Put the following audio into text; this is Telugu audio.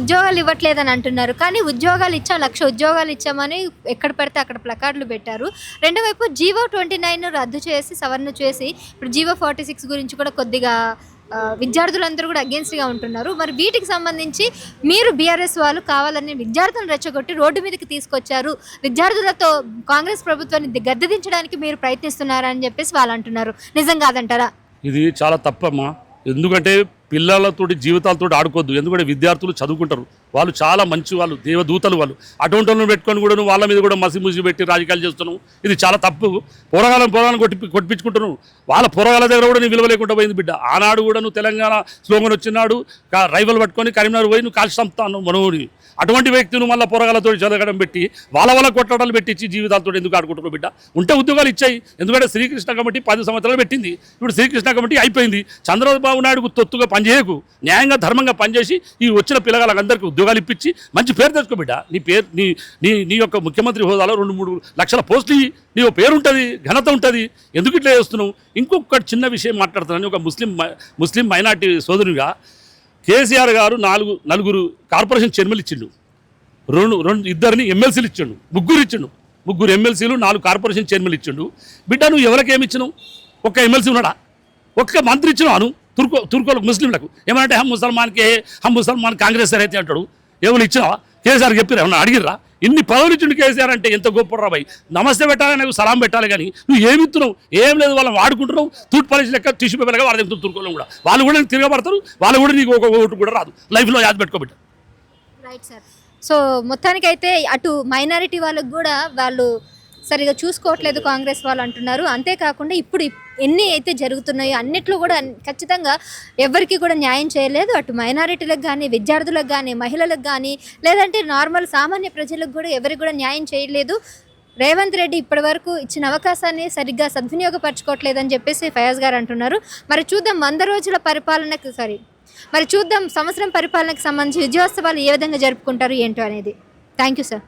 ఉద్యోగాలు ఇవ్వట్లేదని అంటున్నారు. కానీ ఉద్యోగాలు ఇచ్చాం లక్ష ఉద్యోగాలు ఇచ్చామని ఎక్కడ పెడితే అక్కడ ప్లకార్డులు పెట్టారు. రెండో వైపు జీవో ట్వంటీ నైన్ రద్దు చేసి సవరణ చేసి ఇప్పుడు జీవో ఫార్టీ సిక్స్ గురించి కూడా కొద్దిగా విద్యార్థులందరూ కూడా అగేన్స్ట్గా ఉంటున్నారు. మరి వీటికి సంబంధించి మీరు బీఆర్ఎస్ వాళ్ళు కావాలని విద్యార్థులను రెచ్చగొట్టి రోడ్డు మీదకి తీసుకొచ్చారు. విద్యార్థులతో కాంగ్రెస్ ప్రభుత్వాన్ని గద్దెదించడానికి మీరు ప్రయత్నిస్తున్నారని చెప్పేసి వాళ్ళు అంటున్నారు. నిజం కాదంటారా? ఇది చాలా తప్పమ్మా. ఎందుకంటే పిల్లలతోటి జీవితాలతో ఆడుకోవద్దు. ఎందుకంటే విద్యార్థులు చదువుకుంటారు. వాళ్ళు చాలా మంచి వాళ్ళు దేవదూతలు వాళ్ళు. అటువంటి వాళ్ళని పెట్టుకొని కూడా వాళ్ళ మీద కూడా మసి ముసి పెట్టి రాజకీయాలు చేస్తున్నావు ఇది చాలా తప్పు. పోరగాలను పోరగాలను కొట్టి కొట్టించుకుంటున్నావు వాళ్ళ పోరగాల దగ్గర కూడా నీ విలువ లేకుండా పోయింది బిడ్డ. ఆనాడు కూడా నువ్వు తెలంగాణ స్లోగన్ వచ్చినాడు. రైవల్ పట్టుకొని కరీంనగర్ పోయి నువ్వు కాల్చి చంపుతాను మనవుని అటువంటి వ్యక్తిని మళ్ళీ పొరగాలతో చదవడం పెట్టి వాళ్ళ వాళ్ళ కొట్టడాలు పెట్టించి జీవితాలతో ఎందుకు ఆడుకుంటున్నావు బిడ్డ? ఉంటే ఉద్యోగాలు ఇచ్చాయి. ఎందుకంటే శ్రీకృష్ణ కమిటీ పది సంవత్సరాలు పెట్టింది. ఇప్పుడు శ్రీకృష్ణ కమిటీ అయిపోయింది. చంద్రబాబు నాయుడుకు తొత్తుగా పనిచేయకు. న్యాయంగా ధర్మంగా పనిచేసి ఈ వచ్చిన పిల్లగాళ్ళందరికీ ఉద్యోగాలు ఇప్పించి మంచి పేరు తెచ్చుకో బిడ్డ. నీ పేరు నీ నీ నీ యొక్క ముఖ్యమంత్రి హోదాలో రెండు మూడు లక్షల పోస్టులు నీ ఒక పేరు ఉంటుంది ఘనత ఉంటుంది. ఎందుకు ఇట్లా చేస్తున్నావు? ఇంకొక చిన్న విషయం మాట్లాడుతున్నాను. ఒక ముస్లిం ముస్లిం మైనార్టీ సోదరునిగా కేసీఆర్ గారు నాలుగు నలుగురు కార్పొరేషన్ చైర్మన్లు ఇచ్చిండు. రెండు రెండు ఇద్దరిని ఎమ్మెల్సీలు ఇచ్చిండు. ముగ్గురు ఇచ్చిండు. ముగ్గురు ఎమ్మెల్సీలు నాలుగు కార్పొరేషన్ చైర్మన్లు ఇచ్చిండు. బిడ్డ నువ్వు ఎవరికి ఏమి ఇచ్చినావు? ఒక్క ఎమ్మెల్సీ ఉన్నాడా? ఒక్క మంత్రి ఇచ్చినావు అను తుర్కో తుర్కోలకు ముస్లింలకు. ఏమంటే హమ్ ముసల్మాన్కి హమ్ ముసల్మాన్ కాంగ్రెస్ అయితే అంటాడు. ఎవరు ఇచ్చినావా కేసీఆర్ చెప్పిరా ఏమన్నా అడిగిర్రా? ఇన్ని పదవులు ఇచ్చిండు కేసీఆర్ అంటే ఎంత గొప్ప రాబాయి నమస్తే పెట్టాలి నాకు సలాం పెట్టాలి కానీ నువ్వు ఏమి ఇస్తున్నావు ఏం లేదు వాళ్ళని వాడుకుంటున్నావు. తూట్ పాలిసి లెక్క టిష్యూ పేపర్గా వాళ్ళ దగ్గర తుర్కోలం కూడా. వాళ్ళు కూడా నీకు తిరగబడతారు వాళ్ళు కూడా నీకు ఒక ఓటు కూడా రాదు. లైఫ్లో యాద పెట్టుకోబెట్ట. రైట్ సార్ సో మొత్తానికైతే అటు మైనారిటీ వాళ్ళకు కూడా వాళ్ళు సరిగా చూసుకోవట్లేదు కాంగ్రెస్ వాళ్ళు అంటున్నారు. అంతేకాకుండా ఇప్పుడు ఎన్ని అయితే జరుగుతున్నాయో అన్నిట్లో కూడా ఖచ్చితంగా ఎవరికి కూడా న్యాయం చేయలేదు. అటు మైనారిటీలకు కానీ విద్యార్థులకు కానీ మహిళలకు కానీ లేదంటే నార్మల్ సామాన్య ప్రజలకు కూడా ఎవరికి కూడా న్యాయం చేయలేదు. రేవంత్ రెడ్డి ఇప్పటి వరకు ఇచ్చిన అవకాశాన్ని సరిగ్గా సద్వినియోగపరచుకోవట్లేదని చెప్పేసి ఫయాజ్ గారు అంటున్నారు. మరి చూద్దాం వంద రోజుల పరిపాలనకు సారీ మరి చూద్దాం సంవత్సరం పరిపాలనకు సంబంధించి విజయోత్సవాలు ఏ విధంగా జరుపుకుంటారు ఏంటో అనేది. Thank you sir